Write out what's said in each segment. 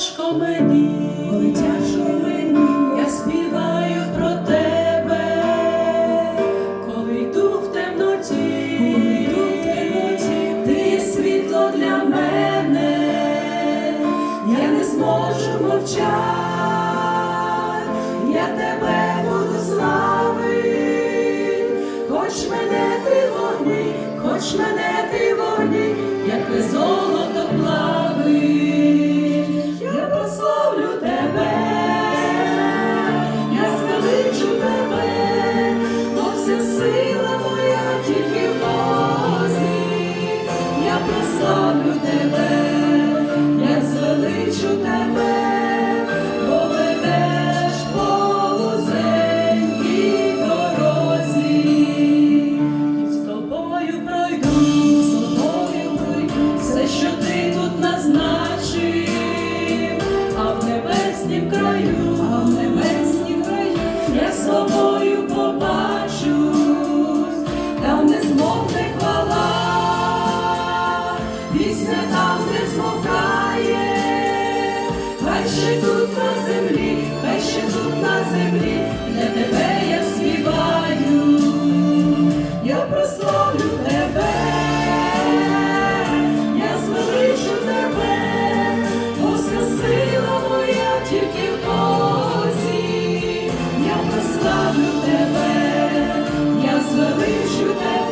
тяжко мені, коли тяжко мені, я співаю про тебе, коли йду в темноті, коли йду в темноті, ти є світло для мене, я не зможу мовчати, я тебе буду славити, хоч мене ти вогні, хоч мене ти вогні, як золото прославлю тебе, я звеличу тебе, бо ведеш по вузенькій дорозі. З тобою пройду, з тобою все, що ти тут назначив, а в небеснім краю, а в небеснім краю я з тобою побачусь, ще тут на землі, хай ще тут на землі, для тебе я співаю. Я прославлю тебе, я звеличу тебе, бо сила моя тільки в Бозі. Я прославлю тебе, я звеличу тебе,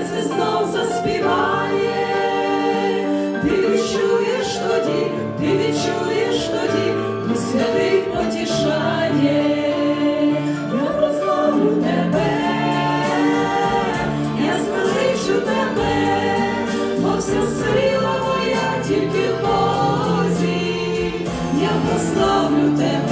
серце знов заспіває, ти відчуєш тоді, ти відчуєш тоді, і святий потішає. Я прославлю тебе, я звеличу тебе, бо вся сила моя тільки в Бозі, я прославлю тебе,